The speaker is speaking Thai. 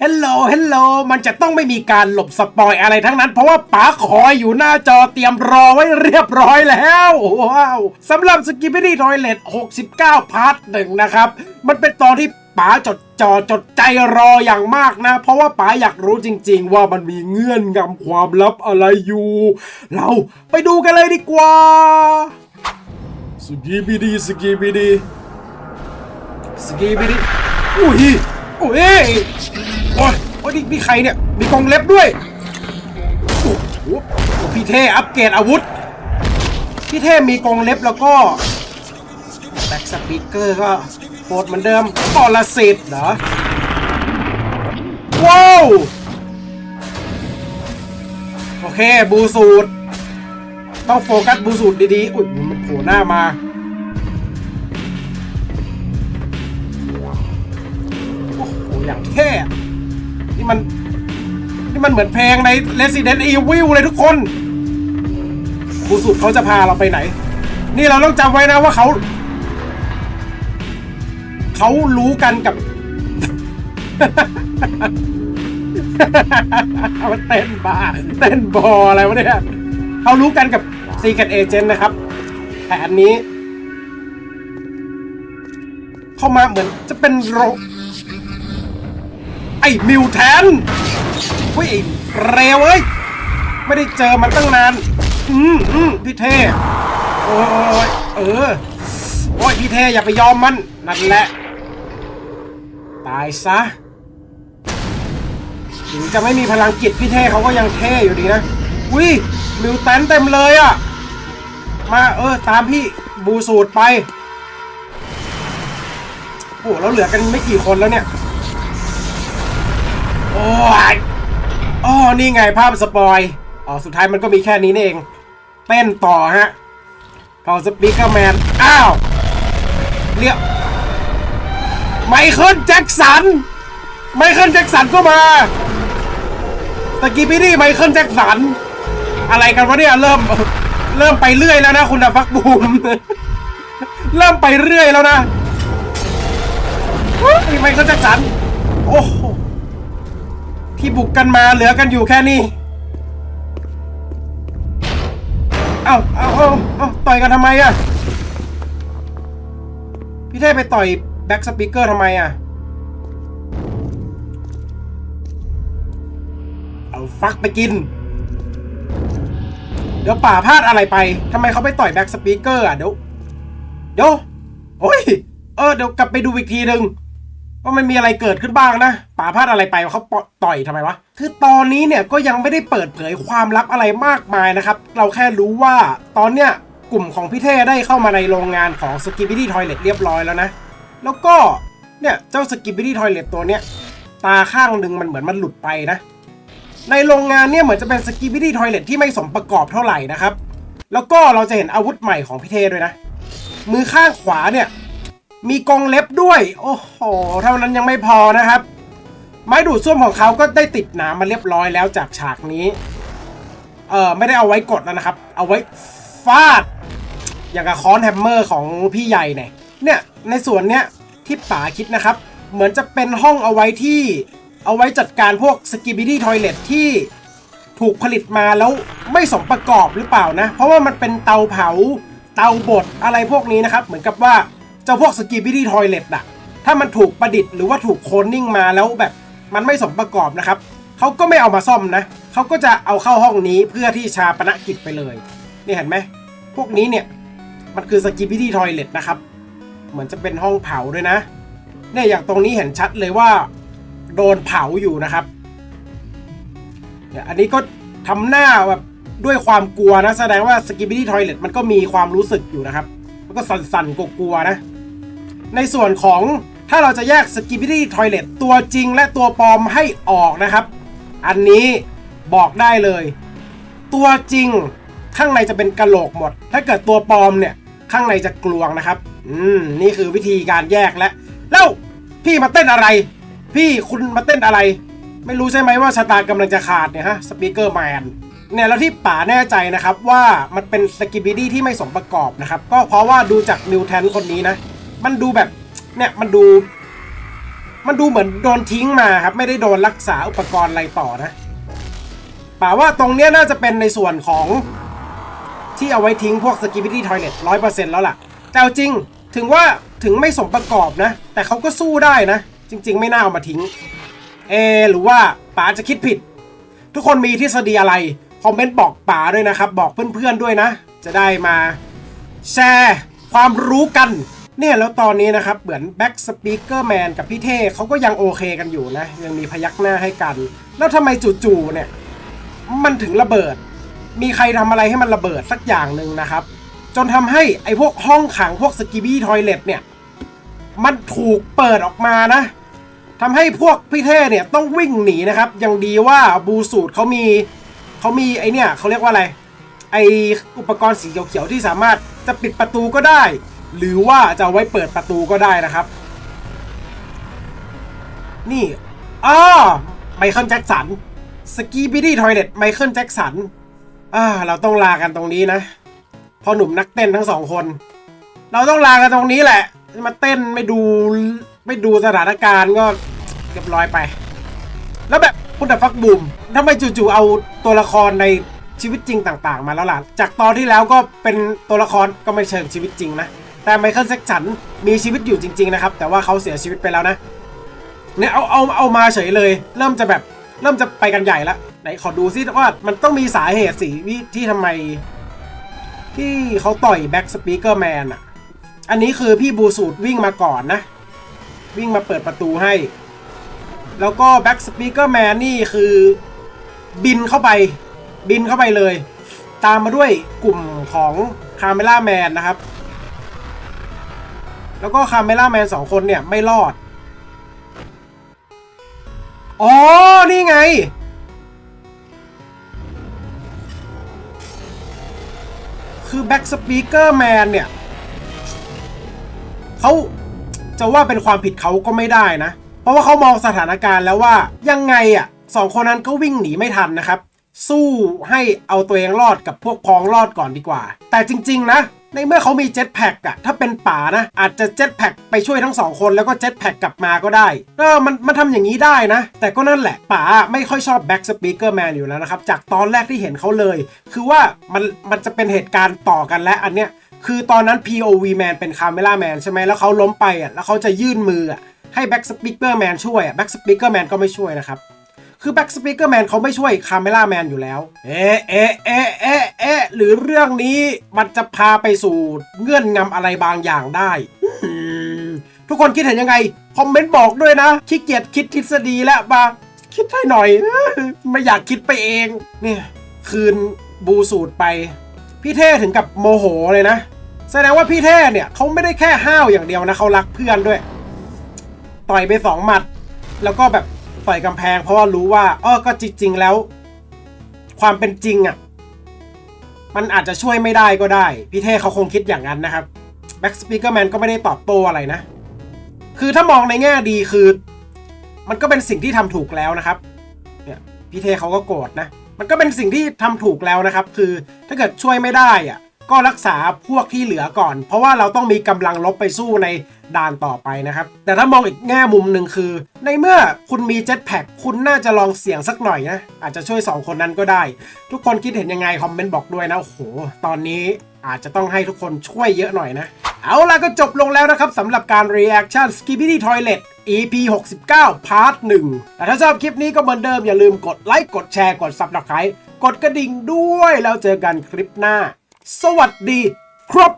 เฮลโหลเฮลโหลมันจะต้องไม่มีการหลบสปอยอะไรทั้งนั้น เพราะว่าป๋าคอยอยู่หน้าจอเตรียมรอไว้เรียบร้อยแล้ว ว้าวสำหรับสกิปปี้ทอยเลต69 พาร์ทหนึ่งนะครับ มันเป็นตอนที่ป๋าจดจอจดใจรออย่างมากนะ เพราะว่าป๋าอยากรู้จริง ๆ ว่ามันมีเงื่อนงำความลับอะไรอยู่ เราไปดูกันเลยดีกว่าสกิปปี้ดีสกิปปี้ดีสกีไปดิอุ้ยอุ้ย อ้ยนี่นี่ใครเนี่ย มีกรงเล็บด้วยโอ้โหพี่เท่อัปเกรดอาวุธ พี่เท่มีกรงเล็บแล้วก็แบ็กสปีกเกอร์ก็โหดเหมือนเดิมปรสิตเหรอ ว้าว โอเค บูสูตร ต้องโฟกัสบูสูตรดีๆ อุ้ยมันโผล่หน้ามา โอ้โหอย่างเท่ นี่มัน นี่มันเหมือนเพลงใน Resident Evil เลยทุกคนครูสุดเขาจะพาเราไปไหน นี่เราต้องจำไว้นะว่าเขา เขารู้กันกับ มันเต้นบ้าเต้นบออะไรวะเนี่ยเขารู้กันกับ Secret Agent นะครับแต่อันนี้ เข้ามาเหมือนจะเป็นโร อ้มิวแทนเฮ้ยเร็วเอ้ยไม่ได้เจอมันตั้งนาน อืมอืมพี่เท่โอ้ยเออ โอ้ยพี่เท่อย่าไปยอมมัน นั่นแหละ ตายซะ ถึงจะไม่มีพลังจิตพี่เท่เขาก็ยังเท่อยู่ดีนะวิมิวแทนเต็มเลยอะมาเออ ตามพี่บูสูตรไป โอ้เราเหลือกันไม่กี่คนแล้วเนี่ย อ้ยอ๋อนี่ไงภาพสปอยอ๋อสุดท้ายมันก็มีแค่นี้นี่เองเต้นต่อฮะพอสปีกเกอร์แมนอ้าวเรียกไมเคิลแจ็คสันไมเคิลแจ็คสันก็มาตะกี้พี่นี่ไมเคิลแจ็คสันอะไรกันวะเนี่ยเริ่มเริ่มไปเรื่อยแล้วนะคุณฟักบูมเริ่มไปเรื่อยแล้วนะไมเคิลแจ็คสันโอ้ ที่บุกกันมาเหลือกันอยู่แค่นี้ เอ้าเอาเอ้าเอาต่อยกันทำไมอะพี่เท่ไปต่อยแบ็กสปีกเกอร์ทำไมอะเอาฟักไปกิน เดี๋ยวป่าพลาดอะไรไปทำไมเขาไปต่อยแบ็กสปีกเกอร์อะเดี๋ยว เดี๋ยว โอ้ย เออเดี๋ยวกลับไปดูอีกทีหนึ่ง ว่ามันมีอะไรเกิดขึ้นบ้างนะป่าพลาดอะไรไปเขาปอยต่อยทำไมวะคือตอนนี้เนี่ยก็ยังไม่ได้เปิดเผยความลับอะไรมากมายนะครับ เราแค่รู้ว่าตอนเนี้ยกลุ่มของพี่เท่ได้เข้ามาในโรงงานของ s k i b b y Toilet เรียบร้อยแล้วนะ แล้วก็เนี่ยเจ้า s k i b b y Toilet ตัวเนี้ยตาข้างหนึ่งมันเหมือนมันหลุดไปนะ ในโรงงานเนี่ยเหมือนจะเป็น s k i b b y Toilet ที่ไม่สมประกอบเท่าไหร่นะครับ แล้วก็เราจะเห็นอาวุธใหม่ของพี่เท่ด้วยนะ มือข้างขวาเนี่ย มีกรงเล็บด้วย โอ้โห เท่านั้นยังไม่พอนะครับ ไม้ดูดซ่วมของเขาก็ได้ติดหนามมาเรียบร้อยแล้วจากฉากนี้ เออไม่ได้เอาไว้กดแล้วนะครับ เอาไว้ฟาด อย่างกับค้อนแฮมเมอร์ของพี่ใหญ่เนี่ยเนี่ยในส่วนเนี้ยที่ป๋าคิดนะครับ เหมือนจะเป็นห้องเอาไว้ที่เอาไว้จัดการพวกสกิบิดี้ทอยเลทที่ถูกผลิตมาแล้วไม่สมประกอบหรือเปล่านะ เพราะว่ามันเป็นเตาเผาเตาบดอะไรพวกนี้นะครับ เหมือนกับว่า จ้าพวกสกิบิดี้ทอยเลทอะถ้ามันถูกประดิษฐ์หรือว่าถูกโคลนนิ่งมาแล้วแบบมันไม่สมประกอบนะครับเขาก็ไม่เอามาซ่อมนะเขาก็จะเอาเข้าห้องนี้เพื่อที่ชาปนกิจไปเลยนี่เห็นไหมพวกนี้เนี่ยมันคือสกิบิดี้ทอยเลทนะครับ เหมือนจะเป็นห้องเผาด้วยนะเนี่ยอย่างตรงนี้เห็นชัดเลยว่า โดนเผาอยู่นะครับเนี่ยอันนี้ก็ทำหน้าแบบด้วยความกลัวนะแสดงว่าสกิบิดี้ทอยเลทมันก็มีความรู้สึกอยู่นะครับ มันก็สั่นๆกลัวๆนะ ในส่วนของถ้าเราจะแยกสกิบิดี้ทอยเลทตัวจริงและตัวปลอมให้ออกนะครับ อันนี้บอกได้เลย ตัวจริงข้างในจะเป็นกระโหลกหมด ถ้าเกิดตัวปลอมเนี่ยข้างในจะกลวงนะครับ อืม นี่คือวิธีการแยกแล้วแล้วพี่มาเต้นอะไร พี่คุณมาเต้นอะไร ไม่รู้ใช่ไหมว่าชะตากำลังจะขาดเนี่ยฮะสปีกเกอร์แมนเนี่ยแล้วที่ป๋าแน่ใจนะครับว่ามันเป็นสกิบิดี้ที่ไม่สมประกอบนะครับ ก็เพราะว่าดูจากนิวแทนคนนี้นะ มันดูแบบเนี่ยมันดู มันดูเหมือนโดนทิ้งมาครับ ไม่ได้โดนรักษาอุปกรณ์อะไรต่อนะป่าว่าตรงเนี้ยน่าจะเป็นในส่วนของที่เอาไว้ทิ้งพวกสกิบิตี้ทอยเลตร้อยเปอร์เซ็นต์แล้วล่ะ แต่จริงถึงว่าถึงไม่สมประกอบนะ แต่เขาก็สู้ได้นะ จริง ๆ ไม่น่าเอามาทิ้ง เอ หรือว่าป๋าจะคิดผิด ทุกคนมีทฤษฎีอะไร คอมเมนต์บอกป๋าด้วยนะครับ บอกเพื่อนๆด้วยนะ จะได้มา แชร์ความรู้กัน เนี่ยแล้วตอนนี้นะครับเหมือนแบ็กสปีกเกอร์แมนกับพี่เท่เขาก็ยังโอเคกันอยู่นะ ยังมีพยักหน้าให้กัน แล้วทำไมจู่ๆเนี่ยมันถึงระเบิด มีใครทำอะไรให้มันระเบิดสักอย่างหนึ่งนะครับ จนทำให้ไอ้พวกห้องขังพวกสกิบี้ทอยเล็ตเนี่ย มันถูกเปิดออกมานะทำให้พวกพี่เท่เนี่ยต้องวิ่งหนีนะครับยังดีว่าบูสูตรเขามีเขามีไอเนี่ยเขาเรียกว่าอะไรไออุปกรณ์สีเขียวๆที่สามารถจะปิดประตูก็ได้ หรือว่าจะไว้เปิดประตูก็ได้นะครับ นี่อ้อไมเคิลแจ็คสันสกีบิดี้ทอยเลตไมเคิลแจ็คสันอ่าเราต้องลากันตรงนี้นะพอหนุ่มนักเต้นทั้งสองคน เราต้องลากันตรงนี้แหละ มาเต้นไม่ดูไม่ดูสถานการณ์ก็เรียบร้อยไป แล้วแบบคุณแต่ฟักบูมทำไมจู่ๆเอาตัวละครในชีวิตจริงต่าง ๆ มาแล้วล่ะ จากตอนที่แล้วก็เป็นตัวละครก็ไม่เชิงชีวิตจริงนะ แต่ไมเคิลแจ็คสันมีชีวิตอยู่จริง ๆ นะครับ แต่ว่าเขาเสียชีวิตไปแล้วนะ เนี่ยเอาเอาเอามาเฉยเลย เริ่มจะแบบเริ่มจะไปกันใหญ่ละไหนขอดูซิว่ามันต้องมีสาเหตุสิวิที่ทำไม ที่เขาต่อยแบ็กสปีกเกอร์แมนอะ อันนี้คือพี่บูสูตรวิ่งมาก่อนนะ วิ่งมาเปิดประตูให้ แล้วก็แบ็กสปีกเกอร์แมนนี่คือบินเข้าไปบินเข้าไปเลย ตามมาด้วยกลุ่มของคาเมล่าแมนนะครับ แล้วก็คาเมล่าแมนสองคนเนี่ยไม่รอด อ๋อ นี่ไง คือแบ็กสปีกเกอร์แมนเนี่ย เขาจะว่าเป็นความผิดเขาก็ไม่ได้นะ เพราะว่าเขามองสถานการณ์แล้วว่ายังไงอะสองคนนั้นก็วิ่งหนีไม่ทันนะครับ สู้ให้เอาตัวเองรอดกับพวกพ้องรอดก่อนดีกว่า แต่จริง ๆ นะ ในเมื่อเขามีเจ็ตแพ็กอะถ้าเป็นป่านะ อาจจะเจ็ตแพ็กไปช่วยทั้งสองคนแล้วก็เจ็ตแพ็กกลับมาก็ได้เออมันมันทำอย่างนี้ได้นะ แต่ก็นั่นแหละป่าไม่ค่อยชอบแบ็กสปีกเกอร์แมนอยู่แล้วนะครับ จากตอนแรกที่เห็นเขาเลย คือว่ามันมันจะเป็นเหตุการณ์ต่อกันและอันเนี้ยคือตอนนั้น POV Man เป็น Camera Man ใช่ไหมแล้วเขาล้มไปอะแล้วเขาจะยื่นมืออะให้ Back Speaker Man ช่วยอะ Back Speaker Man ก็ไม่ช่วยนะครับ คือ Back Speaker Man เขาไม่ช่วย Camera Man อยู่แล้ว เอ๊ะเอ๊ะเอ๊ะเอ๊ะเอ๊ะหรือเรื่องนี้มันจะพาไปสู่เงื่อนงำอะไรบางอย่างได้ทุกคนคิดเห็นยังไง คอมเมนต์บอกด้วยนะขี้เกียจคิดทฤษฎีแล้วมาคิดให้หน่อย ไม่อยากคิดไปเอง เนี่ย คืนบูสูตรไป พี่เท่ถึงกับโมโหเลยนะ แสดงว่าพี่เท่เนี่ยเขาไม่ได้แค่ห้าวอย่างเดียวนะเขารักเพื่อนด้วย ต่อยไปสองหมัด แล้วก็แบบ ต่อยกำแพง เพราะว่ารู้ว่าอ้อก็จริงๆแล้ว ความเป็นจริงอะ่ะ มันอาจจะช่วยไม่ได้ก็ได้ พี่เท่เขาคงคิดอย่างนั้นนะครับแบ็กสปีกเกอร์แมนก็ไม่ได้ตอบโต้อะไรนะ คือถ้ามองในแง่ดีคือ มันก็เป็นสิ่งที่ทำถูกแล้วนะครับ เนี่ยพี่เทเขาก็โกรธนะ มันก็เป็นสิ่งที่ทำถูกแล้วนะครับ คือถ้าเกิดช่วยไม่ได้อะ ก็รักษาพวกที่เหลือก่อน เพราะว่าเราต้องมีกำลังลบไปสู้ในด่านต่อไปนะครับ แต่ถ้ามองอีกแง่มุมหนึ่งคือ ในเมื่อคุณมีเจ็ตแพ็คคุณน่าจะลองเสี่ยงสักหน่อยนะ อาจจะช่วย 2 คนนั้นก็ได้ ทุกคนคิดเห็นยังไง คอมเมนต์บอกด้วยนะโอ้โห ตอนนี้อาจจะต้องให้ทุกคนช่วยเยอะหน่อยนะ เอาล่ะก็จบลงแล้วนะครับสำหรับการ reaction Skibidi Toilet EP 69 Part 1แต่ถ้าชอบคลิปนี้ก็เหมือนเดิมอย่าลืมกดไลค์กดแชร์กด Subscribe กดกระดิ่งด้วยแล้วเจอกันคลิปหน้า สวัสดี ครับ